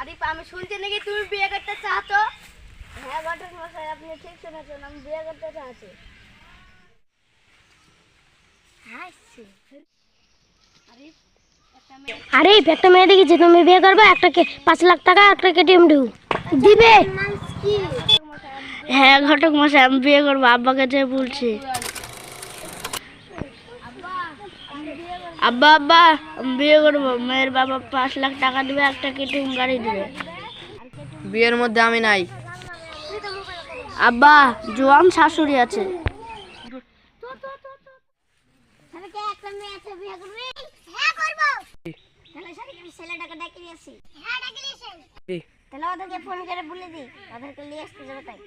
আরে আমি শুনছি নাকি তুমি বিয়ে করতে চাচ্ছো হ্যাঁ ঘটক মশাই আপনি ঠিক শুনেছেন আমি বিয়ে করতে চাচ্ছি আরে একটা মেয়ে আরে একটা মেয়ে দেখেছি তুমি বিয়ে করবে একটা কে পাঁচ লাখ টাকা একটা কেটিএম ডিউ দিবে। কি হ্যাঁ ঘটক মশাই আমি বিয়ে করব আব্বাকে যে বলছি আব্বা আমি বিয়ে করব আব্বা আব্বা আমি বিয়ে করব। মেয়ের বাবা পাঁচ লাখ টাকা দিবে একটা কেটিএম গাড়ি দিবে। বিয়ের মধ্যে আমি নাই। আব্বা জোয়ান শাশুড়ি আছে। তাহলে কে একটা মেয়ে আছে বিয়ে করবি? হ্যাঁ হ্যাঁ তাহলে ওদেরকে ফোন করে বলে দি ওদেরকে নিয়ে আসতে যাবে তাই।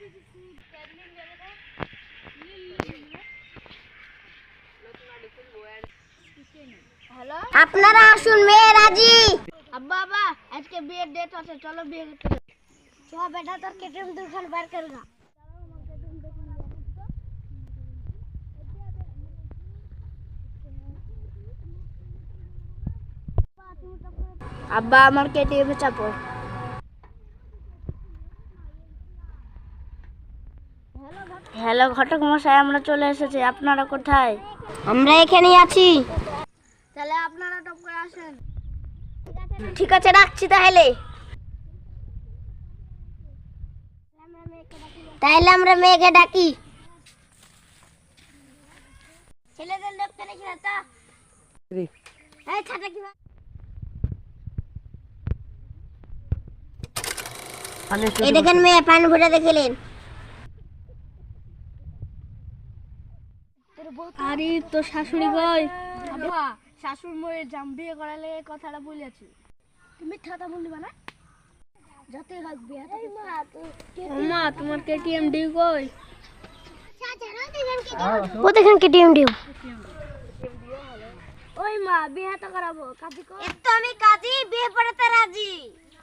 আপনারা আসুন মেয়ে রাজি। আব্বা আব্বা আজকে বিয়ের ডেট আছে চলো বিয়ে করতে চ বেটা তোর কেটিএম দুখান বার কর না আব্বা আমার কেটিএম চাপো। হ্যালো ঘটক মশাই আমরা চলে এসেছি। আপনারা কোথায়? আমরা এখানেই আছি তাহলে আপনারা টপ করে আসেন ঠিক আছে রাখছি তাহলে। তাহলে আমরা মেয়েকে ডাকি। ছেলেদের লোককে নাকি না এই ছাতা কি এই দেখেন মেয়ে পান ভরে দেখিলেন। আরে তো শাশুড়ি আব্বা শাশুড় মরে জাম বিয়ে করালে কথাটা বলেছি। মিথ্যাটা বললি না? যতই হোক বিয়ে মা তোমার কেটিএম ডিউ কই? আচ্ছা, ও দেখেন কেটিএম ডিউ। ওই মা বিয়ে তো করাবো কাজী কর তো আমি কাজী বিয়ে পড়াতে রাজি।